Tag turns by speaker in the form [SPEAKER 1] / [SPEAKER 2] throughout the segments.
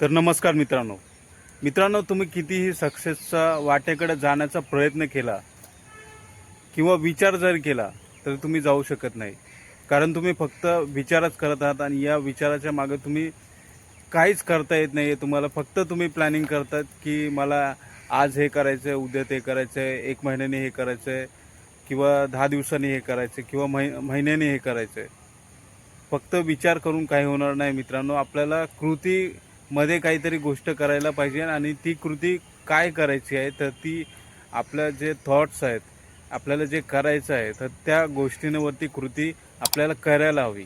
[SPEAKER 1] तर नमस्कार मित्रांनो. मित्रांनो तुम्ही कितीही सक्सेसचा वाटेकडे जाण्याचा प्रयत्न केला किंवा विचार जर केला तर तुम्ही जाऊ शकत नाही. कारण तुम्ही फक्त विचारच करत आहात आणि या विचाराच्या मागे तुम्ही काहीच करता येत नाही आहे तुम्हाला फक्त तुम्ही प्लॅनिंग करतात की मला आज हे करायचं आहे उद्या ते करायचं आहे एक महिन्याने हे करायचं आहे किंवा दहा दिवसांनी हे करायचं आहे किंवा मै महिन्याने हे करायचं आहे फक्त विचार करून काही होणार नाही मित्रांनो. आपल्याला कृती मध्ये काहीतरी गोष्ट करायला पाहिजे आणि ती कृती काय करायची आहे तर ती आपल्या जे थॉट्स आहेत आपल्याला जे करायचं आहे तर त्या गोष्टींवरती कृती आपल्याला करायला हवी.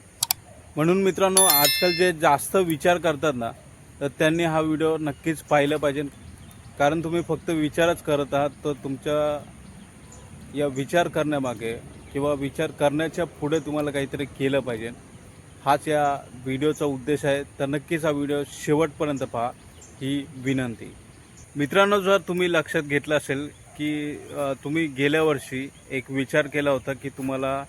[SPEAKER 1] म्हणून मित्रांनो आजकाल जे जास्त विचार करतात ना तर त्यांनी हा व्हिडिओ नक्कीच पाहिला पाहिजे. कारण तुम्ही फक्त विचारच करत आहात तर तुमच्या या विचार करण्यामागे किंवा विचार करण्याच्या पुढे तुम्हाला काहीतरी केलं पाहिजे. हाच या व्हिडिओचा उद्देश आहे. तर नक्कीच हा व्हिडिओ शेवटपर्यंत पहा ही विनंती. मित्रांनो जर तुम्ही लक्षात घेतलं असेल की तुम्ही गेल्या वर्षी एक विचार केला होता की तुम्हाला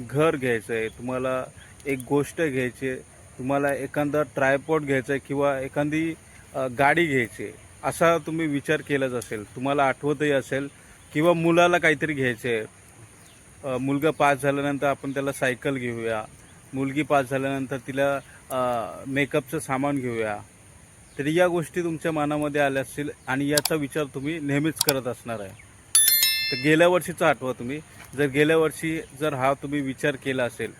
[SPEAKER 1] घर घ्यायचं आहे तुम्हाला एक गोष्ट घ्यायची आहे तुम्हाला एखादा ट्रायपॉड घ्यायचा आहे किंवा एखादी गाडी घ्यायची आहे असा तुम्ही विचार केलाच असेल तुम्हाला आठवतही असेल किंवा मुलाला काहीतरी घ्यायचं आहे. मुलगा पास झाल्यानंतर आपण त्याला सायकल घेऊया मुलगी पास झाल्यानंतर तिला मेकअपचं सामान घेऊया. तर या गोष्टी तुमच्या मनामध्ये आल्या असतील आणि याचा विचार तुम्ही नेहमीच करत असणार आहे. तर गेल्या वर्षीचा आठवा तुम्ही. जर गेल्या वर्षी जर हा तुम्ही विचार केला असेल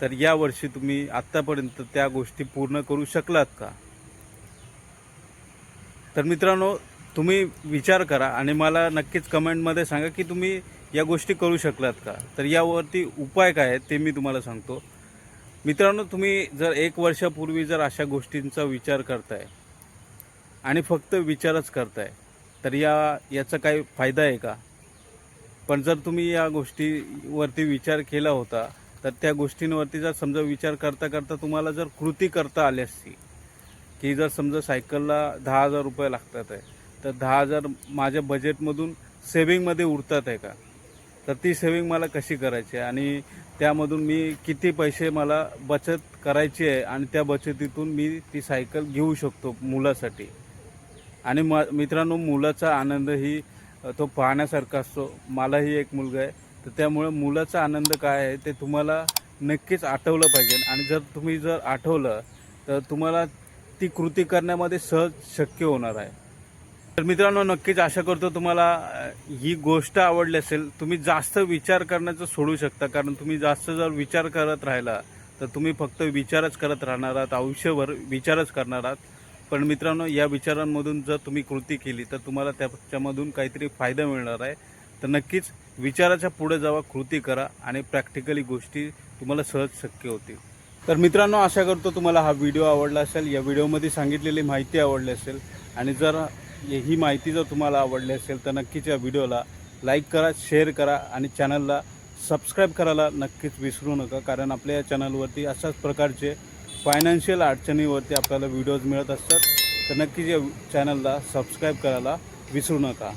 [SPEAKER 1] तर या वर्षी तुम्ही आत्तापर्यंत त्या गोष्टी पूर्ण करू शकलात का? तर मित्रांनो तुम्ही विचार करा आणि मला नक्कीच कमेंटमध्ये सांगा की तुम्ही या गोष्टी करू शकलात का? तर यावरती उपाय काय आहेत ते मी तुम्हाला सांगतो. मित्रांनो तुम्ही जर एक वर्षापूर्वी जर अशा गोष्टींचा विचार करताय आणि फक्त विचारच करताय तर या याचा काही फायदा आहे का? पण जर तुम्ही या गोष्टीवरती विचार केला होता तर त्या गोष्टींवरती जर समजा विचार करता करता तुम्हाला जर कृती करता आली असती की जर समजा सायकलला दहा हजार रुपये लागतात आहे तर दहा हजार माझ्या बजेटमधून सेविंगमध्ये उरतात आहे का? तर ती सेविंग मला कशी करायची? आहे आणि त्यामधून मी किती पैसे मला बचत करायची आहे आणि त्या बचतीतून मी ती सायकल घेऊ शकतो मुलासाठी. आणि म मित्रांनो मुलाचा आनंद ही तो पाहण्यासारखा असतो. मलाही एक मुलगा आहे. तर त्यामुळे मुलाचा आनंद काय आहे ते तुम्हाला नक्कीच आठवलं पाहिजे. आणि जर तुम्ही जर आठवलं तर तुम्हाला ती कृती करण्यामध्ये सहज शक्य होणार आहे. तर मित्रांनो नक्कीच आशा करतो तुम्हाला ही गोष्ट आवडली असेल. तुम्ही जास्त विचार करण्याचं सोडू शकता कारण तुम्ही जास्त जर विचार करत राहिला तर तुम्ही फक्त विचारच करत राहणार आहात आयुष्यभर विचारच करणार आहात. पण मित्रांनो या विचारांमधून जर तुम्ही कृती केली तर तुम्हाला त्याच्यामधून काहीतरी फायदा मिळणार आहे. तर नक्कीच विचाराच्या पुढे जावा कृती करा आणि प्रॅक्टिकली गोष्टी तुम्हाला सहज शक्य होतील. तर मित्रांनो आशा करतो तुम्हाला हा व्हिडिओ आवडला असेल. या व्हिडिओमध्ये सांगितलेली माहिती आवडली असेल. आणि जर ही माहिती जर तुम्हाला आवडली असेल तर नक्कीच या व्हिडिओला लाईक करा शेअर करा आणि चॅनलला सबस्क्राईब करायला नक्कीच विसरू नका कारण आपल्या या चॅनलवरती अशाच प्रकारचे फायनान्शियल अडचणीवरती आपल्याला व्हिडिओज मिळत असतात. तर नक्कीच या चॅनलला सबस्क्राईब करायला विसरू नका.